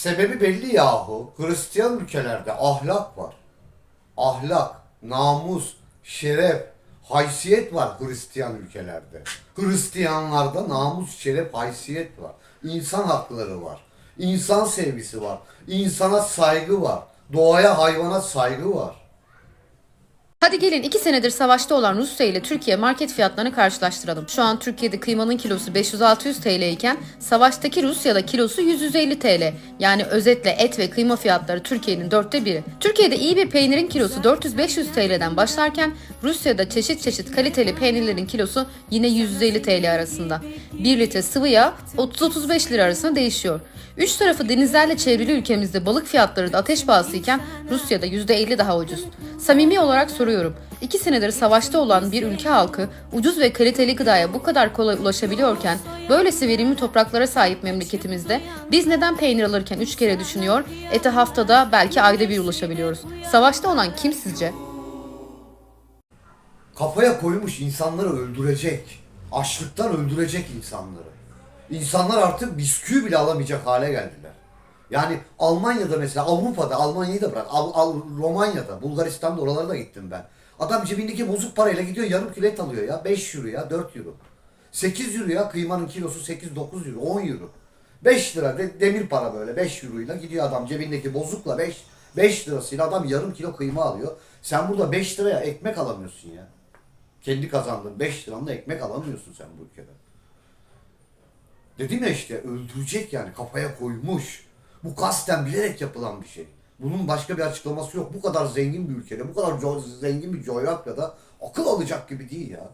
Sebebi belli yahu. Hristiyan ülkelerde ahlak var. Ahlak, namus, şeref, haysiyet var Hristiyan ülkelerde. Hristiyanlarda namus, şeref, haysiyet var. İnsan hakları var. İnsan sevgisi var. İnsana saygı var. Doğaya, hayvana saygı var. Hadi gelin 2 senedir savaşta olan Rusya ile Türkiye market fiyatlarını karşılaştıralım. Şu an Türkiye'de kıymanın kilosu 500-600 TL iken savaştaki Rusya'da kilosu 150 TL. Yani özetle et ve kıyma fiyatları Türkiye'nin dörtte biri. Türkiye'de iyi bir peynirin kilosu 400-500 TL'den başlarken Rusya'da çeşit çeşit kaliteli peynirlerin kilosu yine 150 TL arasında. 1 litre sıvı yağ 30-35 lira arasında değişiyor. Üç tarafı denizlerle çevrili ülkemizde balık fiyatları da ateş pahasıyken Rusya'da %50 daha ucuz. Samimi olarak soruyorum. İki senedir savaşta olan bir ülke halkı ucuz ve kaliteli gıdaya bu kadar kolay ulaşabiliyorken böylesi verimli topraklara sahip memleketimizde biz neden peynir alırken üç kere düşünüyor, ete haftada belki ayda bir ulaşabiliyoruz. Savaşta olan kim sizce? Kafaya koymuş insanları öldürecek. Açlıktan öldürecek insanları. İnsanlar artık bisküvi bile alamayacak hale geldiler. Yani Almanya'da mesela Avrupa'da Almanya'yı da bırak. Al, Al- Romanya'da, Bulgaristan'da oralara da gittim ben. Adam cebindeki bozuk parayla gidiyor yarım kilo et alıyor ya. 5 euro ya 4 euro. 8 euro ya kıymanın kilosu 8-9 euro 10 euro. 5 lira de, demir para böyle 5 euroyla gidiyor adam cebindeki bozukla 5 5 lirasıyla adam yarım kilo kıyma alıyor. Sen burada 5 liraya ekmek alamıyorsun ya. Kendi kazandığın 5 liranla ekmek alamıyorsun sen bu ülkede. Dedim ya işte öldürecek yani kafaya koymuş. Bu kasten bilerek yapılan bir şey. Bunun başka bir açıklaması yok. Bu kadar zengin bir ülkede, bu kadar zengin bir coğrafyada akıl alacak gibi değil ya.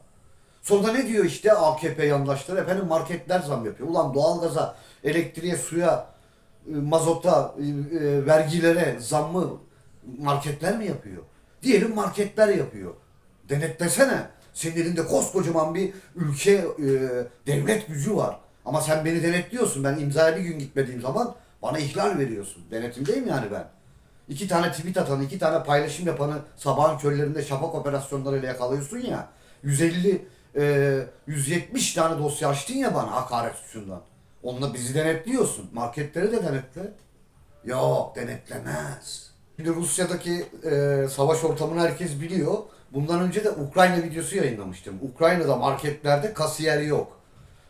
Sonra ne diyor işte AKP yandaşları? Efendim marketler zam yapıyor. Ulan doğalgaza, elektriğe, suya, e, mazota, e, e, vergilere zammı marketler mi yapıyor? Diyelim marketler yapıyor. Denetlesene. Senin elinde koskocaman bir ülke, devlet gücü var. Ama sen beni denetliyorsun. Ben imzaya bir gün gitmediğim zaman bana ihlal veriyorsun. Denetimdeyim yani ben. İki tane tweet atanı, iki tane paylaşım yapanı sabahın körlerinde şafak operasyonlarıyla yakalıyorsun ya. 150, e, 170 tane dosya açtın ya bana hakaret suçundan. Onunla bizi denetliyorsun. Marketleri de denetle. Yok denetlemez. Şimdi Rusya'daki e, savaş ortamını herkes biliyor. Bundan önce de Ukrayna videosu yayınlamıştım. Ukrayna'da marketlerde kasiyer yok.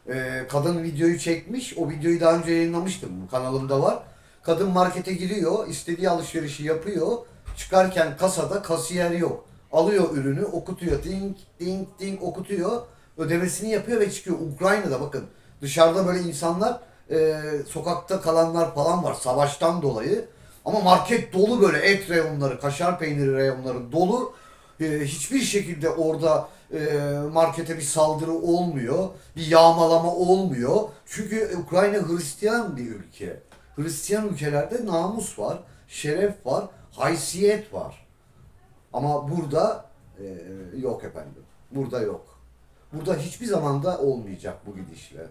E, kadın videoyu çekmiş. O videoyu daha önce yayınlamıştım. Kanalımda var. Kadın markete giriyor. istediği alışverişi yapıyor. Çıkarken kasada kasiyer yok. Alıyor ürünü okutuyor. Ding ding ding okutuyor. Ödemesini yapıyor ve çıkıyor. Ukrayna'da bakın dışarıda böyle insanlar e, sokakta kalanlar falan var savaştan dolayı. Ama market dolu böyle et reyonları, kaşar peyniri reyonları dolu. E, hiçbir şekilde orada markete bir saldırı olmuyor. Bir yağmalama olmuyor. Çünkü Ukrayna Hristiyan bir ülke. Hristiyan ülkelerde namus var, şeref var, haysiyet var. Ama burada e, yok efendim. Burada yok. Burada hiçbir zamanda olmayacak bu gidişle.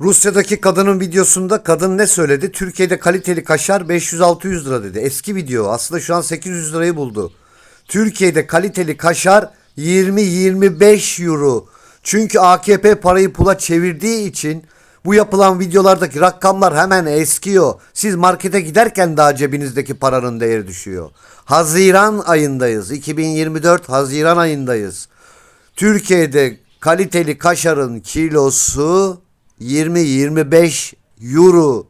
Rusya'daki kadının videosunda kadın ne söyledi? Türkiye'de kaliteli kaşar 500-600 lira dedi. Eski video. Aslında şu an 800 lirayı buldu. Türkiye'de kaliteli kaşar 20-25 euro. Çünkü AKP parayı pula çevirdiği için bu yapılan videolardaki rakamlar hemen eskiyor. Siz markete giderken daha cebinizdeki paranın değeri düşüyor. Haziran ayındayız. 2024 Haziran ayındayız. Türkiye'de kaliteli kaşarın kilosu 20-25 euro.